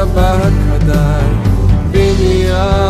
sabaha kadar Beni al